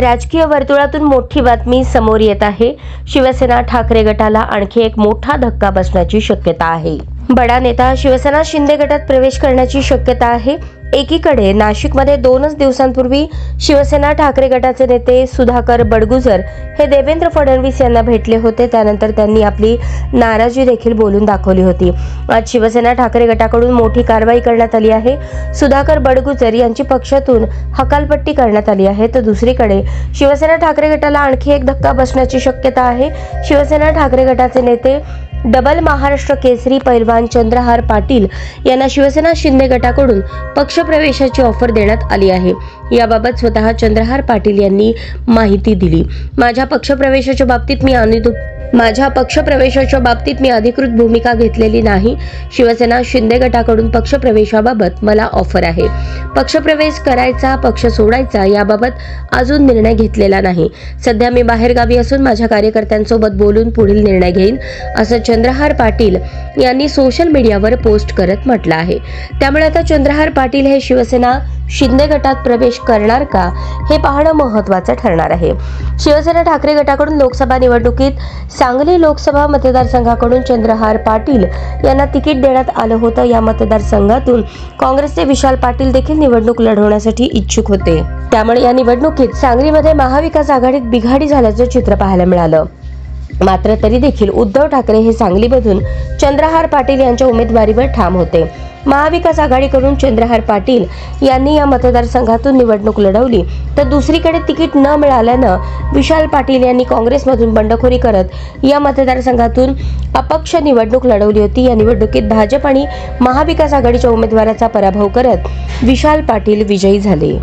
राजकीय वर्तुळातून मोठी बातमी समोर येत आहे. शिवसेना ठाकरे गटाला आणखी एक मोठा धक्का बसण्याची शक्यता आहे. बडा नेता शिवसेना शिंदे गटात प्रवेश करण्याची शक्यता आहे. एकीकडे नाशिकमध्ये दोनच दिवसांपूर्वी शिवसेना ठाकरे गटाचे नेते सुधाकर बडगुजर हे देवेंद्र फडणवीस यांना भेटले होते. त्यानंतर त्यांनी आपली नाराजी देखील बोलून दाखवली होती. आज शिवसेना ठाकरे गटाकडून मोठी कारवाई करण्यात आली आहे. सुधाकर बडगुजर यांची पक्षातून हकालपट्टी करण्यात आली आहे. तर दुसरीकडे शिवसेना ठाकरे गटाला आणखी एक धक्का बसण्याची शक्यता आहे. शिवसेना ठाकरे गटाचे नेते डबल महाराष्ट्र केसरी पैलवान चंद्रहार पाटील यांना शिवसेना शिंदे गटाकडून पक्षप्रवेशाची ऑफर देण्यात आली आहे. याबाबत स्वतः चंद्रहार पाटील यांनी माहिती दिली. माझ्या पक्षप्रवेशाच्या बाबतीत मी अनिदु माझ्या पक्षप्रवेशाच्या बाबतीत मी अधिकृत भूमिका घेतलेली नाही. शिवसेना शिंदे गटाकडून पक्षप्रवेशाबाबत मला ऑफर आहे. पक्षप्रवेश करायचा पक्ष सोडायचा याबाबत अजून निर्णय घेतलेला नाही. सध्या मी बाहेरगावी असून माझ्या कार्यकर्त्यांसोबत बोलून पुढील निर्णय घेईन असं चंद्रहार पाटील यांनी सोशल मीडियावर पोस्ट करत म्हटलं आहे. त्यामुळे आता चंद्रहार पाटील हे शिवसेना शिंदे गटात प्रवेश करणार का हे पाहणं महत्त्वाचं ठरणार आहे. शिवसेना ठाकरे गटाकडून लोकसभा निवडणुकीत सांगली लोकसभा मतदारसंघाकडून चंद्रहार पाटील यांना तिकीट देण्यात आलं होतं. या मतदारसंघातून काँग्रेसचे विशाल पाटील देखील निवडणूक लढवण्यासाठी इच्छुक होते. त्यामुळे या निवडणुकीत सांगलीमध्ये महाविकास आघाडीत बिघाडी झाल्याचं चित्र पाहायला मिळालं. मात्र तरी देखील उद्धव ठाकरे हे सांगलीमधून चंद्रहार पाटील यांच्या उमेदवारीवर ठाम होते. महाविकास आघाडीकडून चंद्रहार पाटील यांनी या मतदारसंघातून निवडणूक लढवली. तर दुसरीकडे तिकीट न मिळाल्यानं विशाल पाटील यांनी काँग्रेसमधून बंडखोरी करत या मतदारसंघातून अपक्ष निवडणूक लढवली होती. या निवडणुकीत भाजप आणि महाविकास आघाडीच्या उमेदवाराचा पराभव करत विशाल पाटील विजयी झाले.